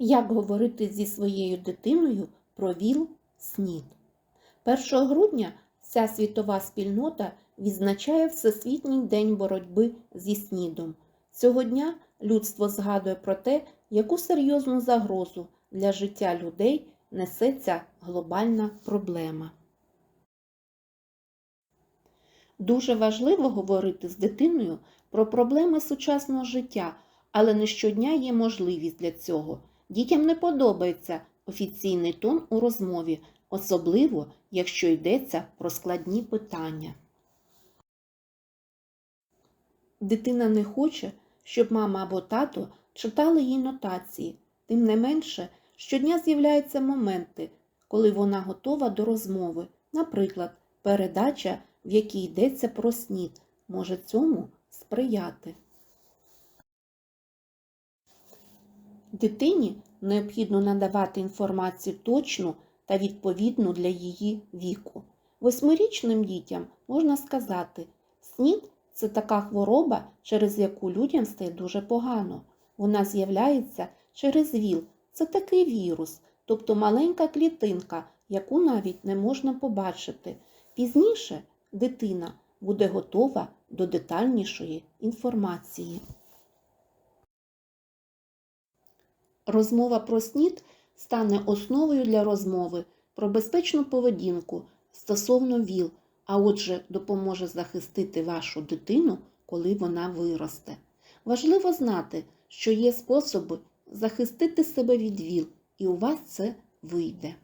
Як говорити зі своєю дитиною про ВІЛ СНІД? 1 грудня вся світова спільнота відзначає Всесвітній день боротьби зі СНІДом. Цього дня людство згадує про те, яку серйозну загрозу для життя людей несе ця глобальна проблема. Дуже важливо говорити з дитиною про проблеми сучасного життя, але не щодня є можливість для цього. Дітям не подобається офіційний тон у розмові, особливо якщо йдеться про складні питання. Дитина не хоче, щоб мама або тато читали їй нотації. Тим не менше, щодня з'являються моменти, коли вона готова до розмови. Наприклад, передача, в якій йдеться про снід, може цьому сприяти. Дитині необхідно надавати інформацію точну та відповідну для її віку. Восьмирічним дітям можна сказати, снід це така хвороба, через яку людям стає дуже погано. Вона з'являється через ВІЛ. Це такий вірус, тобто маленька клітинка, яку навіть не можна побачити. Пізніше дитина буде готова до детальнішої інформації. Розмова про снід стане основою для розмови про безпечну поведінку стосовно ВІЛ, а отже, допоможе захистити вашу дитину, коли вона виросте. Важливо знати, що є способи захистити себе від ВІЛ, і у вас це вийде.